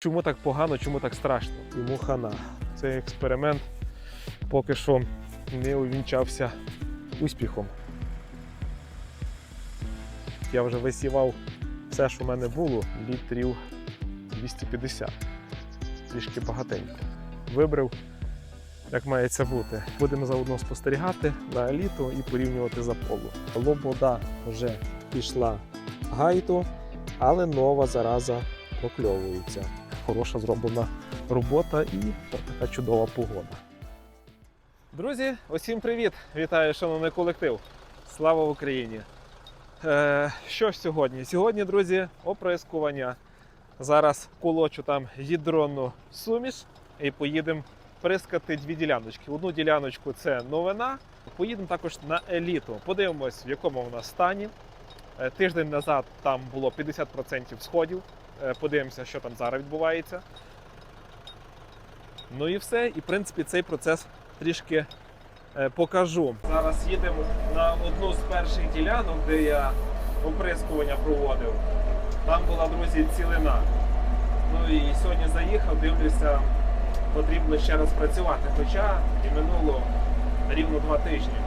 Чому так погано, чому так страшно? Йому хана. Цей експеримент поки що не увінчався успіхом. Я вже висівав все, що в мене було, літрів 250. Трішки багатенько. Вибрав, як має бути. Будемо заодно спостерігати на еліту і порівнювати за полу. Лобода вже пішла гайту, але нова зараза прокльовується. Хороша зроблена робота і така чудова погода. Друзі, усім привіт! Вітаю, шановний колектив! Слава Україні! Е, що ж сьогодні? Сьогодні, друзі, оприскування. Зараз колочу там гідронну суміш і поїдемо прискати дві діляночки. Одну діляночку це новина. Поїдемо також на еліту. Подивимось, в якому вона стані. Е, Тиждень назад там було 50% сходів. Е, Подивимося, що там зараз відбувається. Ну і все. І в принципі цей процес трішки е, покажу. Зараз їдемо на одну з перших ділянок, де я оприскування проводив. Там була, друзі, цілина. Ну і сьогодні заїхав, дивлюся, потрібно ще раз працювати. Хоча і минуло рівно два тижні.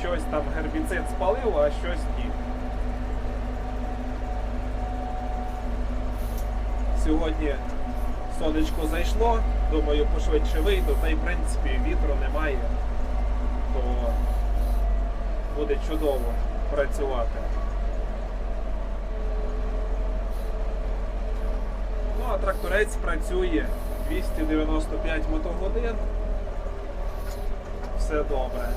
Щось там гербіцид спалив, а щось ні. Сьогодні сонечко зайшло, думаю, пошвидше вийду, та й в принципі вітру немає, то буде чудово працювати. Ну, а тракторець працює 295 мотогодин. Все добре.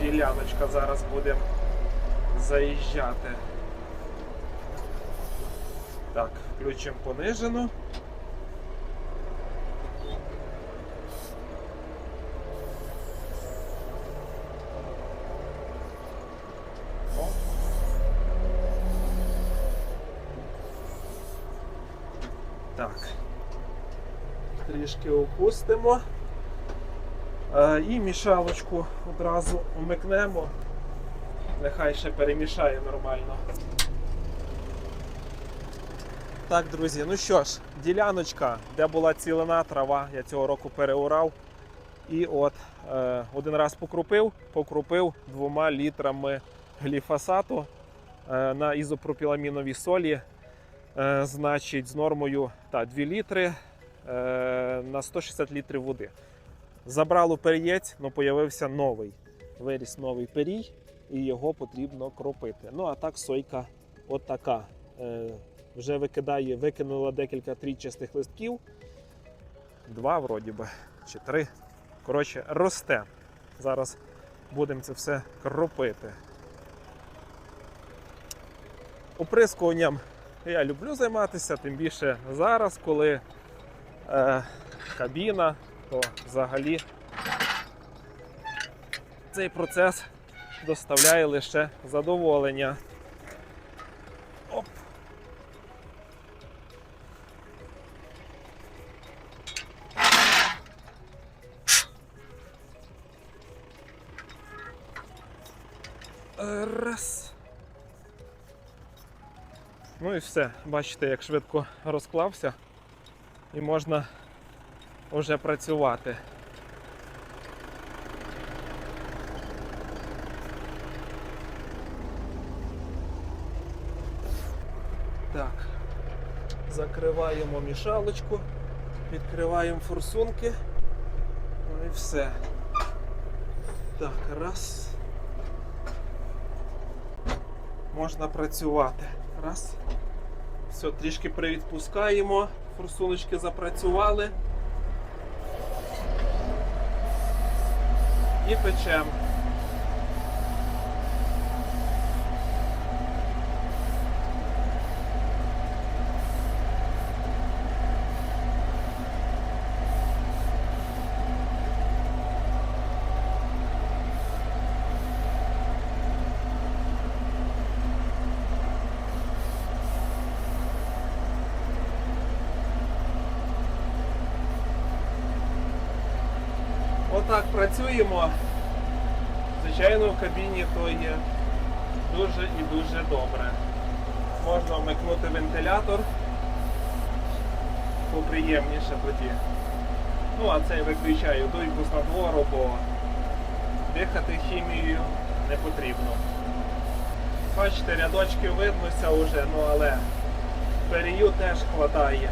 Діляночка зараз буде заїжджати. Так, включимо понижену. Так. Трішки опустимо. Е, І мішалочку одразу вмикнемо. Нехай ще перемішає нормально. Так, друзі, ну що ж, діляночка, де була цілена трава, я цього року переурав. І от е, один раз покрупив, покрупив двома літрами гліфосату е, на ізопропіламіновій солі. Е, значить, з нормою та, 2 літри е, на 160 літрів води. Забрало перієць, але появився новий. Виріс новий перій, і його потрібно кропити. Ну а так сойка от така. Е, вже викидає, викинула декілька трічастих листків. Два, вроді би, чи три. Коротше, росте. Зараз будемо це все кропити. Оприскуванням я люблю займатися, тим більше зараз, коли е, кабіна, то взагалі цей процес доставляє лише задоволення. Раз. Ну і все. Бачите, як швидко розклався і можна вже працювати. Так, закриваємо мішалочку, відкриваємо форсунки. Ну і все. Так, раз. Можна працювати. Раз. Все, трішки привідпускаємо. Форсуночки запрацювали. І печемо. Отак працюємо. Звичайно, в кабіні то є дуже і дуже добре. Можна вмикнути вентилятор. Поприємніше тоді. Ну, а це я виключаю дуйку з надвору, бо дихати хімією не потрібно. Бачите, рядочки виднося вже, ну але перію теж хватає.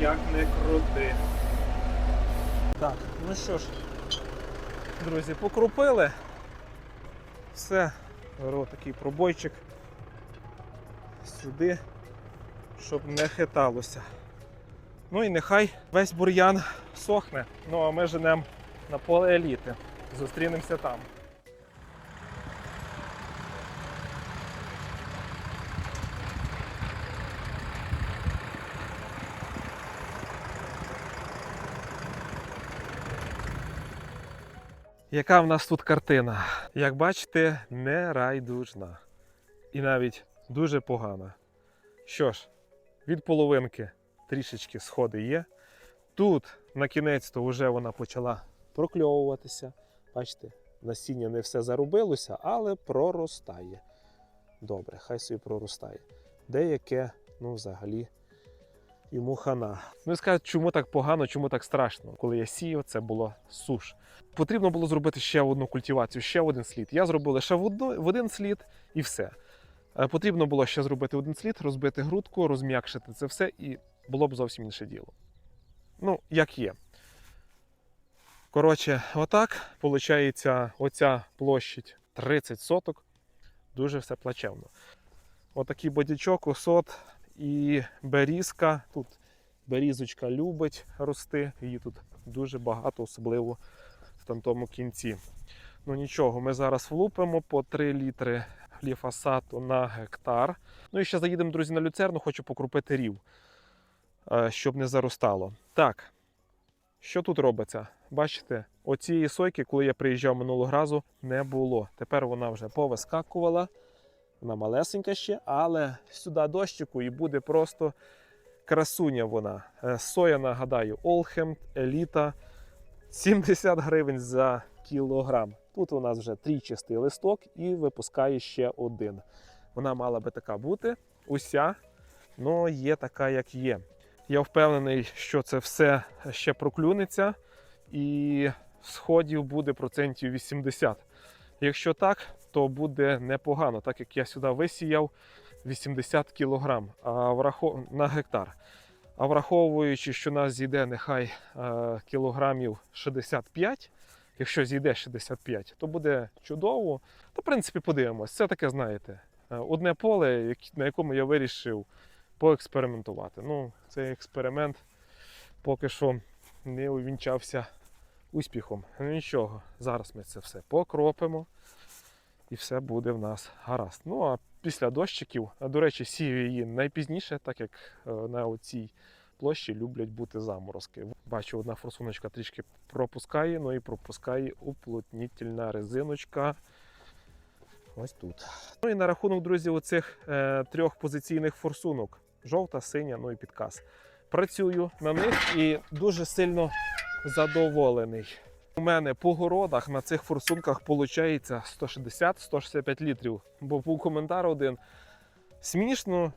Як не крути. Так, ну що ж, друзі, покрупили. Все, беру такий пробойчик сюди, щоб не хиталося. Ну і нехай весь бур'ян сохне. Ну а ми женемо на поле еліти. Зустрінемося там. Яка в нас тут картина? Як бачите, не райдужна. І навіть дуже погана. Що ж, від половинки трішечки сходи є. Тут на кінець то вже вона почала прокльовуватися. Бачите, насіння не все зарубилося, але проростає. Добре, хай собі проростає. Деяке, ну, взагалі, йому хана. Ну і скажуть, чому так погано, чому так страшно. Коли я сіяв, це було суш. Потрібно було зробити ще одну культивацію, ще один слід. Я зробив лише в, одну, в один слід і все. Е, Потрібно було ще зробити один слід, розбити грудку, розм'якшити це все, і було б зовсім інше діло. Ну, як є. Коротше, отак, виходить, оця площадь 30 соток. Дуже все плачевно. Отакий бодячок, осот і берізка. Тут берізочка любить рости, її тут дуже багато, особливо в там тому кінці. Ну нічого, ми зараз влупимо по 3 літри гліфосату на гектар. Ну і ще заїдемо, друзі, на люцерну, хочу покрупити рів, е, щоб не заростало. Так, що тут робиться? Бачите, оцієї сойки, коли я приїжджав минулого разу, не було. Тепер вона вже повискакувала. Вона малесенька ще, але сюди дощику і буде просто красуня вона. Е, Соя, нагадаю, Олхем, Еліта. 70 гривень за кілограм. Тут у нас вже трійчастий листок і випускає ще один. Вона мала би така бути, уся, але є така, як є. Я впевнений, що це все ще проклюнеться, і сходів буде процентів 80. Якщо так, то буде непогано, так як я сюди висіяв 80 кг на гектар. А враховуючи, що нас зійде нехай е, кілограмів 65, якщо зійде 65, то буде чудово. То, в принципі, подивимось. Це таке, знаєте, е, одне поле, на якому я вирішив поекспериментувати. Ну, цей експеримент поки що не увінчався успіхом. Ну нічого, зараз ми це все покропимо і все буде в нас гаразд. Ну а після дощиків, до речі, сію її найпізніше, так як е, на оцій площі люблять бути заморозки. Бачу, одна форсуночка трішки пропускає, ну і пропускає уплотнітельна резиночка. Ось тут. Ну і на рахунок, друзі, оцих е, трьох позиційних форсунок: жовта, синя, ну і підказ. Працюю на них і дуже сильно задоволений. У мене по городах на цих форсунках виходить 160-165 літрів. Бо був коментар один. Смішно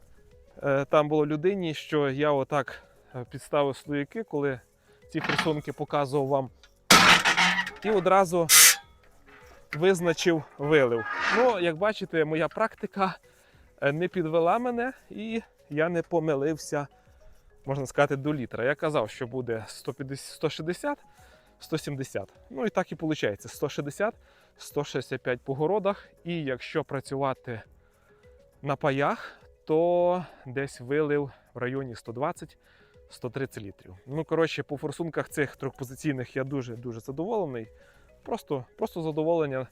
е, там було людині, що я отак е, підставив слоїки, коли ці форсунки показував вам. І одразу визначив вилив. Ну, як бачите, моя практика е, не підвела мене, і я не помилився, можна сказати, до літра. Я казав, що буде 150, 160, 170. Ну і так і виходить: 160, 165 по городах. І якщо працювати на паях, то десь вилив в районі 120. 130 літрів. Ну, коротше, по форсунках цих трьохпозиційних я дуже-дуже задоволений. Просто, просто задоволення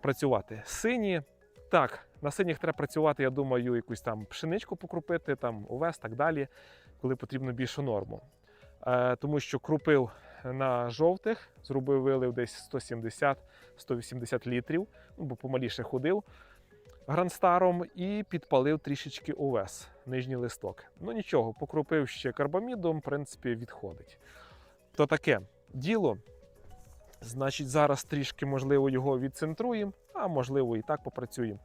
працювати. Сині, так, на синіх треба працювати, я думаю, якусь там пшеничку покрупити, там овес, так далі, коли потрібно більшу норму. Е, тому що крупив на жовтих, зробив вилив десь 170-180 літрів, ну, бо помаліше ходив гранстаром і підпалив трішечки овес, нижній листок. Ну нічого, покрупив ще карбамідом, в принципі, відходить. То таке діло. Значить, зараз трішки, можливо, його відцентруємо, а можливо і так попрацюємо.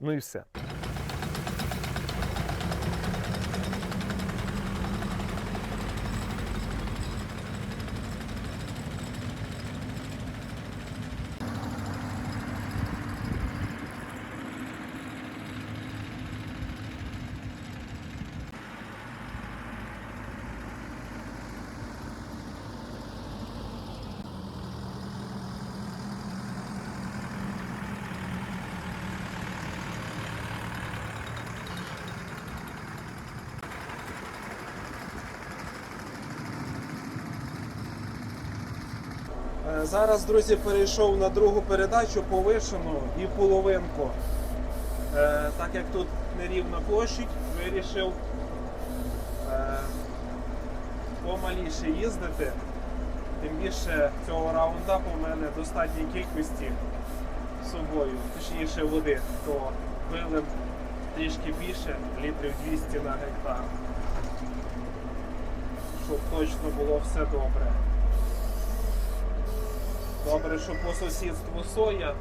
Ну і все. Зараз, друзі, перейшов на другу передачу повишену і половинку. Е, Так як тут нерівна площадь, вирішив е, помаліше їздити. Тим більше цього раунда у мене достатній кількості з собою, точніше води, то пилим трішки більше, літрів 200 на гектар. Щоб точно було все добре. Добре, що по сусідству соя,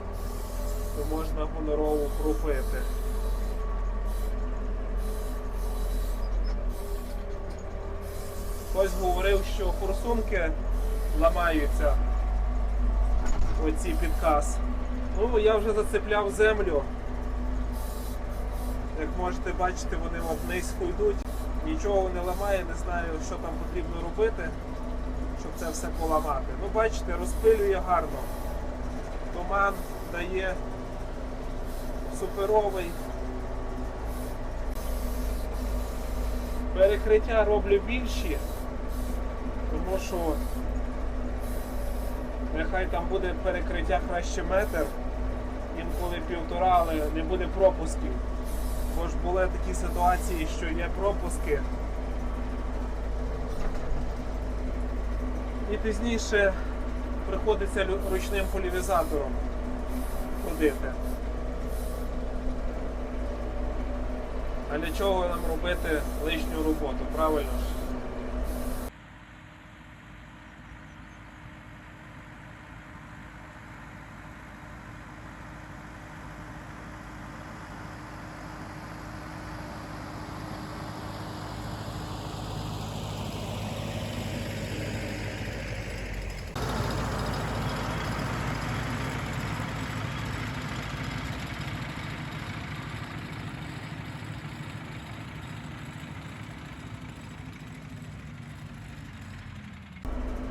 то можна гонорову крупити. Хтось говорив, що форсунки ламаються. Оці підказ. Ну, я вже зацепляв землю. Як можете бачити, вони от йдуть. Нічого не ламає, не знаю, що там потрібно робити щоб це все поламати. Ну, бачите, розпилює гарно. Туман дає суперовий. Перекриття роблю більші, тому що нехай там буде перекриття краще метр, інколи півтора, але не буде пропусків. Бо ж були такі ситуації, що є пропуски. І пізніше приходиться ручним полівізатором ходити. А для чого нам робити лишню роботу, правильно ж?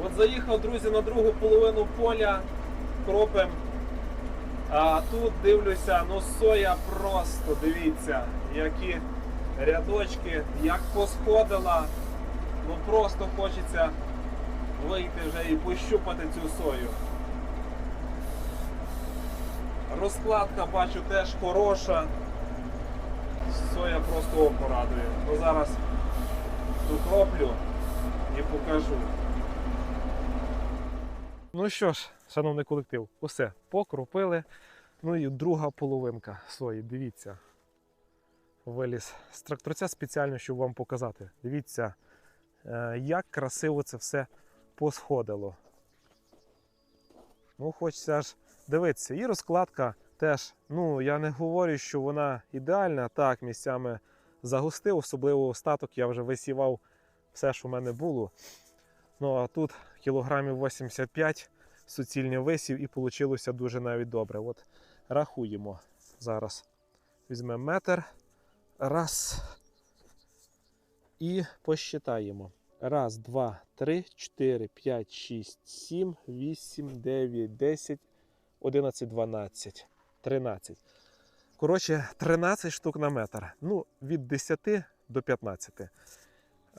От заїхав, друзі, на другу половину поля кропем. А тут дивлюся, ну соя просто, дивіться, які рядочки, як посходила. Ну просто хочеться вийти вже і пощупати цю сою. Розкладка бачу теж хороша. Соя просто око радує. Ну зараз докроплю і покажу. Ну що ж, шановний колектив, усе покропили. Ну і друга половинка сої. Дивіться. Виліз з тракторця спеціально, щоб вам показати. Дивіться, е, як красиво це все посходило. Ну, хочеться аж дивитися. І розкладка теж. Ну, я не говорю, що вона ідеальна. Так, місцями загустив, особливо остаток я вже висівав все, що в мене було. Ну а тут кілограмів 85 суцільний висів і вийшло дуже навіть добре. От рахуємо зараз. Візьмемо метр. Раз. І посчитаємо. Раз, два, три, чотири, п'ять, шість, сім, вісім, дев'ять, десять, одинадцять, дванадцять, тринадцять. Коротше, 13 штук на метр. Ну, від 10 до 15.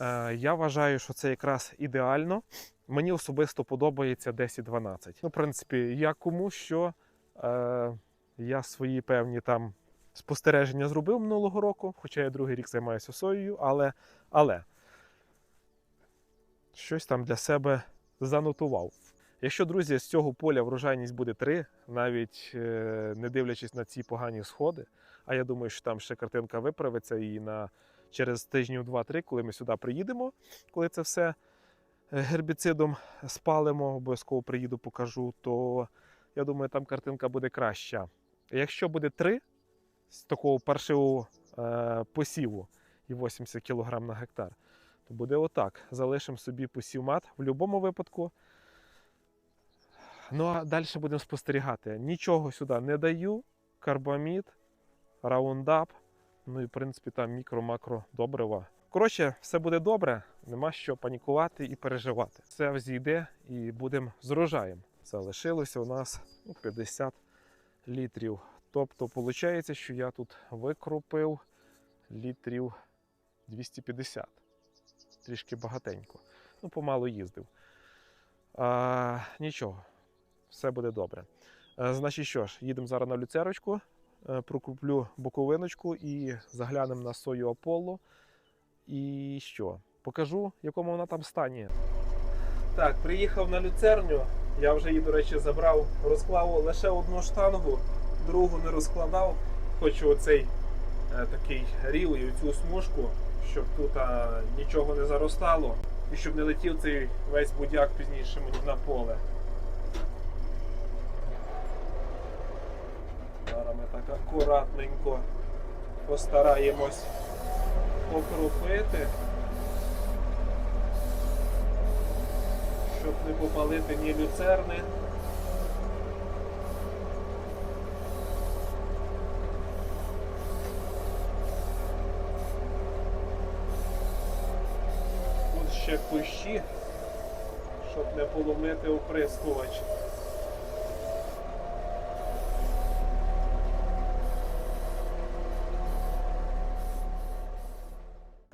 Е, Я вважаю, що це якраз ідеально. Мені особисто подобається 10-12. Ну, в принципі, я кому що е, я свої певні там спостереження зробив минулого року, хоча я другий рік займаюся соєю, але, але щось там для себе занотував. Якщо, друзі, з цього поля врожайність буде 3, навіть е, не дивлячись на ці погані сходи, а я думаю, що там ще картинка виправиться і на через тижнів 2-3, коли ми сюди приїдемо, коли це все е, гербіцидом спалимо, обов'язково приїду, покажу, то я думаю, там картинка буде краща. Якщо буде 3 з такого паршивого е, посіву і 80 кг на гектар, то буде отак. Залишимо собі посів мат в будь-якому випадку. Ну а далі будемо спостерігати. Нічого сюди не даю. Карбамід, раундап, ну і в принципі там мікро-макро добрива. Коротше, все буде добре, нема що панікувати і переживати. Все взійде і будемо з урожаєм. Залишилося у нас ну, 50 літрів. Тобто, виходить, що я тут викропив літрів 250. Трішки багатенько. Ну, помалу їздив. А, нічого, все буде добре. Е, Значить, що ж, їдемо зараз на люцерочку, прокуплю боковиночку і заглянемо на сою Аполло. І що? Покажу, в якому вона там стані. Так, приїхав на люцерню. Я вже її, до речі, забрав, розклав лише одну штангу, другу не розкладав. Хочу оцей е, такий ріл і цю смужку, щоб тут а, нічого не заростало і щоб не летів цей весь будяк пізніше мені на поле. Зараз ми так акуратненько постараємось покропити, щоб не попалити ні люцерни. Тут ще кущі, щоб не поломити оприскувач.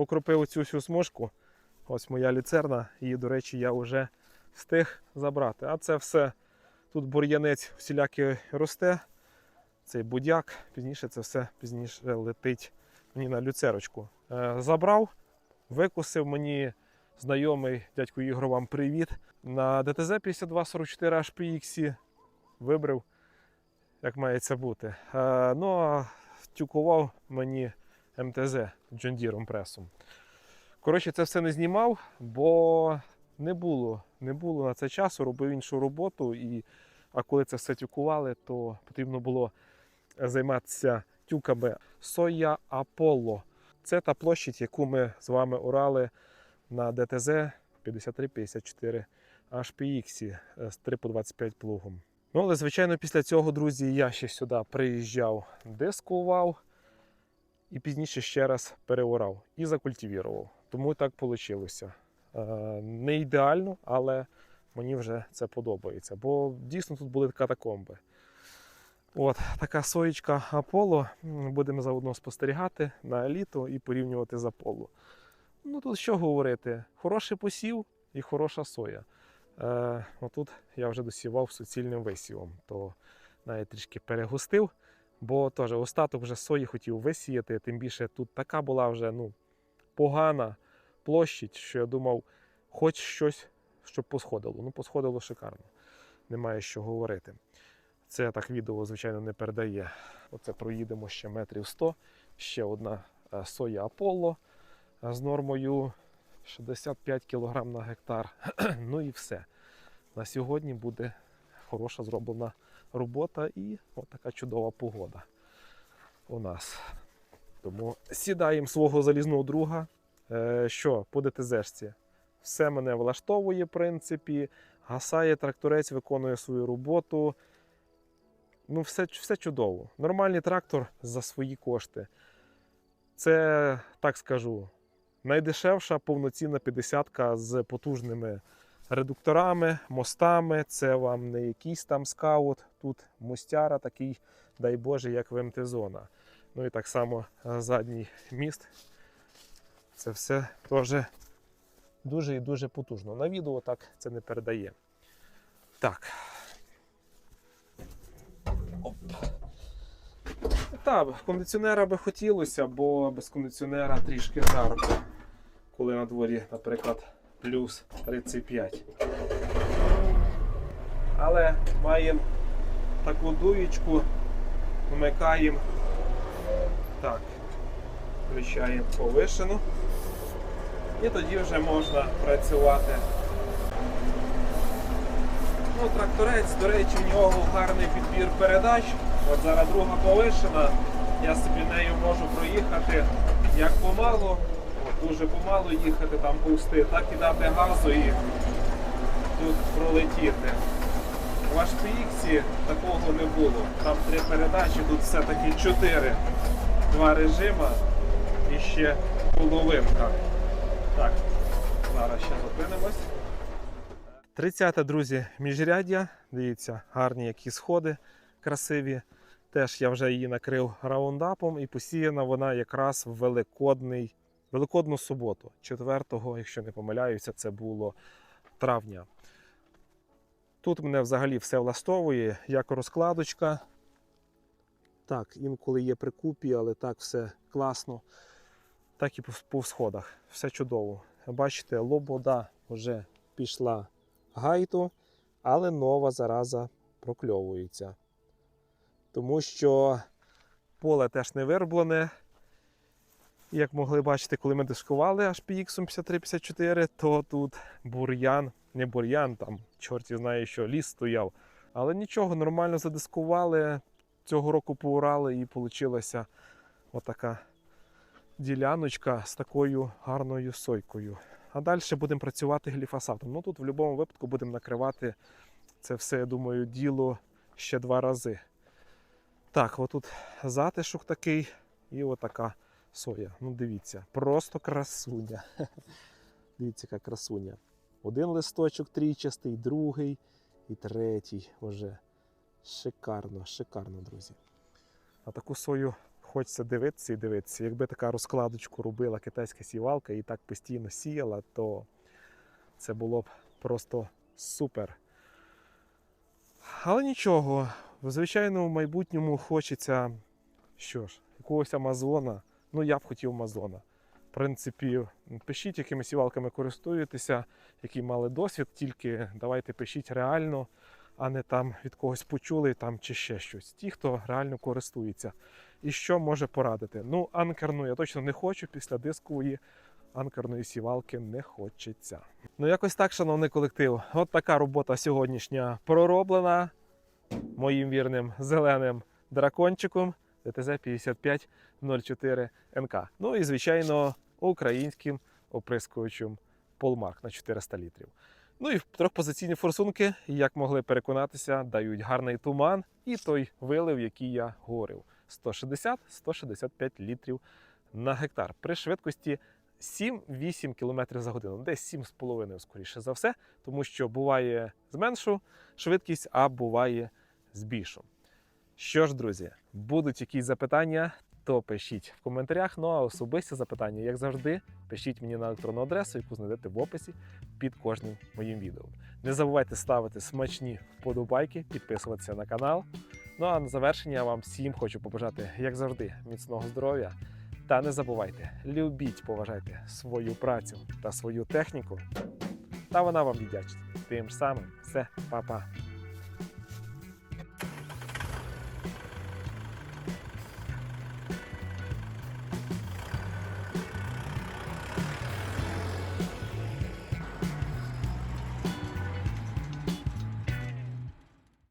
Покропив цю всю смужку. Ось моя люцерна, її, до речі, я вже встиг забрати. А це все тут бур'янець всілякий росте. Цей будяк, пізніше це все пізніше летить мені на люцерочку. Е, забрав, викусив мені знайомий дядько Ігор, вам привіт. На ДТЗ 5244 HPX вибрав, як має бути. Е, ну а тюкував мені МТЗ Deere пресом. Коротше, це все не знімав, бо не було, не було на це часу, робив іншу роботу. І, а коли це все тюкували, то потрібно було займатися тюками Соя Аполло. Це та площадь, яку ми з вами орали на ДТЗ 5354 HPX з 3 по 25 плугом. Ну, але, звичайно, після цього, друзі, я ще сюди приїжджав, дискував і пізніше ще раз переорав і закультивірував. Тому так вийшло. Не ідеально, але мені вже це подобається. Бо дійсно тут були катакомби. От така соєчка Аполло. Будемо заодно спостерігати на літо і порівнювати з Аполло. Ну тут що говорити? Хороший посів і хороша соя. Е, отут я вже досівав суцільним висівом, то навіть трішки перегустив. Бо теж остаток вже сої хотів висіяти, тим більше тут така була вже ну, погана площадь, що я думав, хоч щось, щоб посходило. Ну, посходило шикарно. Немає що говорити. Це так відео, звичайно, не передає. Оце проїдемо ще метрів 100. Ще одна е, соя Аполло е, з нормою 65 кг на гектар. ну і все. На сьогодні буде хороша зроблена робота і от така чудова погода у нас. Тому сідаємо свого залізного друга. Е, що по ДТЗшці? Все мене влаштовує, в принципі. Гасає тракторець, виконує свою роботу. Ну, все, все чудово. Нормальний трактор за свої кошти. Це, так скажу, найдешевша повноцінна 50-ка з потужними редукторами, мостами. Це вам не якийсь там скаут. Тут мостяра такий, дай Боже, як в МТ-зона. Ну і так само е, задній міст. Це все теж дуже і дуже потужно. На відео так це не передає. Так. Оп. Так, кондиціонера би хотілося, бо без кондиціонера трішки жарко. Коли на дворі, наприклад, плюс 35. Але маємо таку дуєчку, вмикаємо. Так, включаємо повишену. І тоді вже можна працювати Ну, тракторець, до речі, в нього гарний підбір передач. От зараз друга повишена. Я собі нею можу проїхати як помалу, дуже помалу їхати там повсти, так і дати газу і тут пролетіти. В HPX такого не було. Там три передачі, тут все-таки чотири. Два режима і ще половинка. Так, зараз ще зупинимось. 30 друзі, міжряддя. Дивіться, гарні які сходи красиві. Теж я вже її накрив раундапом і посіяна вона якраз в Великодний, Великодну суботу, 4-го, якщо не помиляюся, це було травня. Тут мене взагалі все влаштовує, як розкладочка. Так, інколи є прикупі, але так все класно. Так і по, сходах. Все чудово. Бачите, лобода вже пішла гайту, але нова зараза прокльовується. Тому що поле теж не вироблене. Як могли бачити, коли ми дискували HPX 5354, то тут бур'ян, не бур'ян, там чорті знає, що ліс стояв. Але нічого, нормально задискували. Цього року поурали і вийшла отака діляночка з такою гарною сойкою. А далі будемо працювати гліфосатом. Ну тут в будь-якому випадку будемо накривати це все, я думаю, діло ще два рази. Так, отут затишок такий і отака соя. Ну дивіться, просто красуня. Дивіться, яка красуня. Один листочок трійчастий, другий і третій вже. Шикарно, шикарно, друзі. А таку сою хочеться дивитися і дивитися. Якби така розкладочку робила китайська сівалка і так постійно сіяла, то це було б просто супер. Але нічого, в майбутньому хочеться що ж, якогось Амазона. Ну, я б хотів Амазона. В принципі, пишіть, якими сівалками користуєтеся, які мали досвід, тільки давайте пишіть реально, а не там від когось почули там чи ще щось. Ті, хто реально користується. І що може порадити? Ну, анкерну я точно не хочу після дискової анкерної сівалки не хочеться. Ну, якось так, шановний колектив. От така робота сьогоднішня пророблена моїм вірним зеленим дракончиком ДТЗ 5504 НК. Ну і, звичайно, українським оприскувачем Полмарк на 400 літрів. Ну і трьохпозиційні форсунки, як могли переконатися, дають гарний туман і той вилив, який я говорив. 160-165 літрів на гектар при швидкості 7-8 км за годину, десь 7,5 скоріше за все, тому що буває з меншу швидкість, а буває з більшу. Що ж, друзі, будуть якісь запитання, то пишіть в коментарях. Ну а особисті запитання, як завжди, пишіть мені на електронну адресу, яку знайдете в описі під кожним моїм відео. Не забувайте ставити смачні вподобайки, підписуватися на канал. Ну а на завершення я вам всім хочу побажати, як завжди, міцного здоров'я. Та не забувайте, любіть, поважайте свою працю та свою техніку. Та вона вам віддячить. Тим самим, все, па-па.